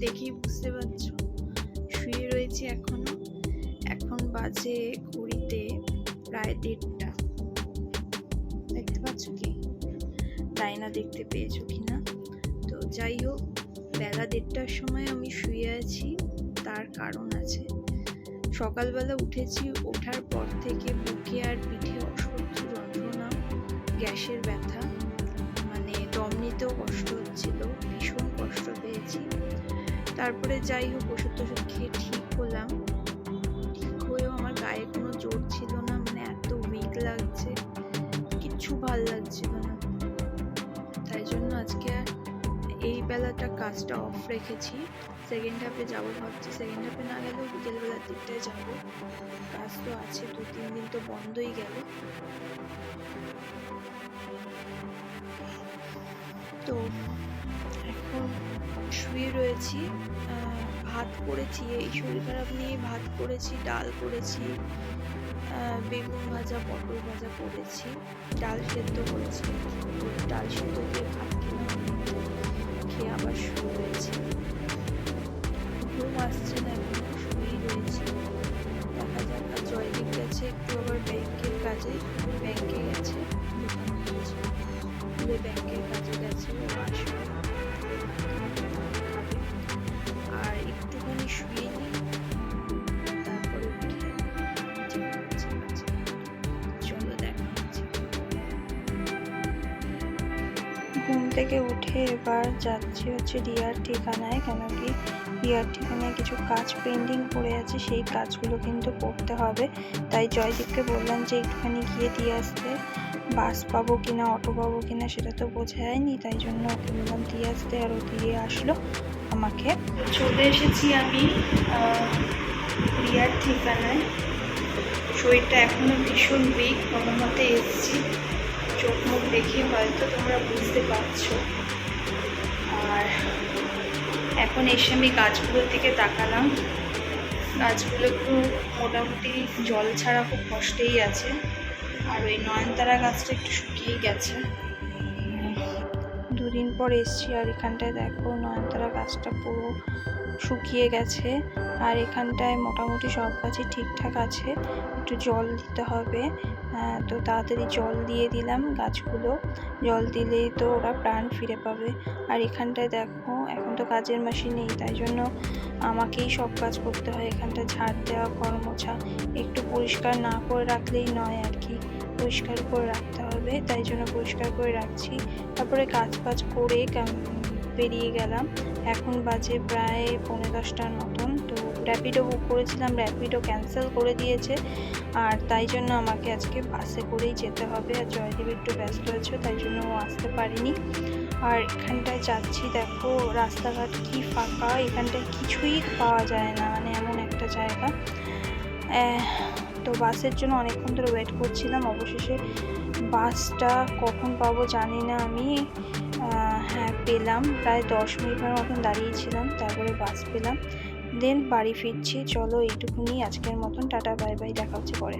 দেখেই বুঝতে পারছ। শুয়ে রয়েছি এখনও। এখন বাজে ঘড়িতে প্রায় দেড়টা। দেখতে পাচ্ছ কি? তাই না দেখতে পেয়েছ কি না তো যাই হোক, বেলা দেড়টার সময় আমি শুয়ে আছি, তার কারণ আছে। সকালবেলা উঠেছি, ওঠার পর থেকে বুকে আর পিঠে অসহ্য যন্ত্রণা, গ্যাসের ব্যথা মানে দম নিতেও কষ্ট হচ্ছিল, ভীষণ কষ্ট পেয়েছি। তারপরে যাই হোক, ওষুধ টষুধ খেয়ে ঠিক হলাম। ঠিক হয়েও আমার গায়ে কোনো জোর ছিল না মানে এত উইক লাগছে। কিচ্ছু ভালো লাগছিল না। তাই জন্য আজকে এই বেলাটা কাজটা অফ রেখেছি। সেকেন্ড হাফে যাব ভাবছি। সেকেন্ড হাফে না গেলেও বিকেলবেলার দিকটায় যাব। কাজ তো আছে, দু, তিন দিন তো বন্ধই গেল। তো এখন শুয়ে রয়েছি ভাত করেছি, এই শরীর খারাপ নিয়ে ভাত করেছি, ডাল করেছি বেগুন ভাজা, পটল ভাজা করেছি, ডাল সেদ্ধ করেছি, ডাল সেদ্ধ দিয়ে ভাত খেলাম, খেয়ে আবার শুয়ে রয়েছি। ঘুম আসছে না শুয়েই রয়েছি। দেখা যাক, আর জয়দীপ গেছে, একটু আবার ব্যাংকের কাজে ব্যাংকে গেছে ব্যাংকের কাজে গেছে আসবে। দেখা ঘুম থেকে উঠে এবার যাচ্ছি হচ্ছে রিয়ার ঠিকানায়, কেন কি রিয়ার ঠিকানায় কিছু কাজ পেন্ডিং পড়ে আছে, সেই কাজগুলো কিন্তু করতে হবে। তাই জয়দীপকে বললাম যে একটুখানি গিয়ে দিয়ে আসতে। বাস পাবো কিনা, অটো পাবো কিনা সেটা তো বোঝা যায়নি, তাই জন্য ওকে বললাম দিয়ে আসতে, আর ও দিয়ে আসলো। আমাকে চলে এসেছি আমি রিয়ার ঠিকানায়। শরীরটা এখনও ভীষণ উইক কোনো মতে এসেছি। চোখ মুখ দেখে হয়তো তোমরা বুঝতে পারছ। আর এখন এসে আমি গাছগুলোর দিকে তাকালাম। গাছগুলো একটু মোটামুটি জল ছাড়া খুব কষ্টেই আছে। আর ওই নয়নতারা গাছটা একটু শুকিয়ে গেছে। দুদিন পর এসছি আর এখানটায় দেখো নয়নতারা গাছটা পুরো শুকিয়ে গেছে। আর এখানটায় মোটামুটি সব গাছই ঠিকঠাক আছে। একটু জল দিতে হবে। তো তাড়াতাড়ি জল দিয়ে দিলাম গাছগুলো। জল দিলেই তো ওরা প্রাণ ফিরে পাবে। আর এখানটায় দেখো, এখন তো কাজের মাসি নেই, তাই জন্য আমাকেই সব কাজ করতে হয়। এখানটা ঝাড় দেওয়া ঘর মোছা একটু পরিষ্কার না করে রাখলেই নয় আর কি। পরিষ্কার করে রাখতে হবে, তাই জন্য পরিষ্কার করে রাখছি। তারপরে কাজ বাজ করে বেরিয়ে গেলাম। এখন বাজে প্রায় পৌনে দশটার মতন। তো র্যাপিডো বুক করেছিলাম র্যাপিডো ক্যান্সেল করে দিয়েছে। আর তাই জন্য আমাকে আজকে বাসে করেই যেতে হবে। আর জয়দীপ একটু ব্যস্ত আছে, তাই জন্য ও আসতে পারিনি। আর এখানটায় যাচ্ছি, দেখো রাস্তাঘাট কি ফাঁকা। এখানটায় কিছুই পাওয়া যায় না মানে এমন একটা জায়গা। তো বাসের জন্য অনেকক্ষণ ধরে ওয়েট করছিলাম। অবশেষে বাসটা কখন পাবো জানি না আমি। হ্যাঁ পেলাম। প্রায় দশ মিনিটের মতন দাঁড়িয়েছিলাম, তারপরে বাস পেলাম। দেন বাড়ি ফিরছি। চলো এইটুকুনি আজকের মতন। টাটা বাই বাই দেখা হচ্ছে পরে।